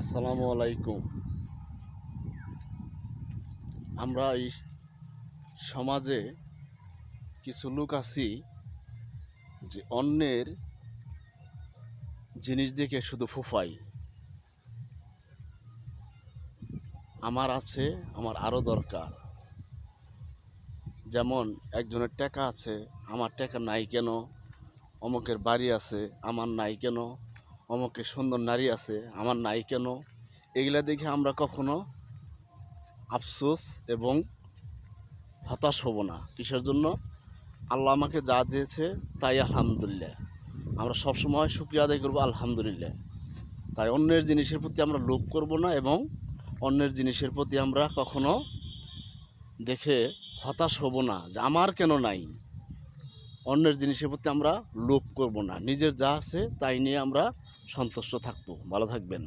আসসালামু আলাইকুম। আমরা এই সমাজে কিছু লোক আছি যে অন্যের জিনিস দেখে শুধু ফুফাই। আমার আছে, আমার আরও দরকার। যেমন একজনের টাকা আছে, আমার টাকা নাই কেন? অমুকের বাড়ি আছে, আমার নাই কেন? অমুকের সুন্দর নারী আছে, আমার নাই কেন? এগুলা দেখে আমরা কখনো আফসোস এবং হতাশ হব না। কিসের জন্য? আল্লাহ আমাকে যা দিয়েছে তাই আলহামদুলিল্লাহ। আমরা সবসময় শুক্রিয়া আদায় করব আলহামদুলিল্লাহ। তাই অন্যের জিনিসের প্রতি আমরা লোভ করব না এবং অন্যের জিনিসের প্রতি আমরা কখনো দেখে হতাশ হব না যে আমার কেন নাই। অন্যের জিনিসের প্রতি আমরা লোভ করব না। নিজের যা আছে তাই নিয়ে আমরা সন্তুষ্ট থাকব। ভালো থাকবেন।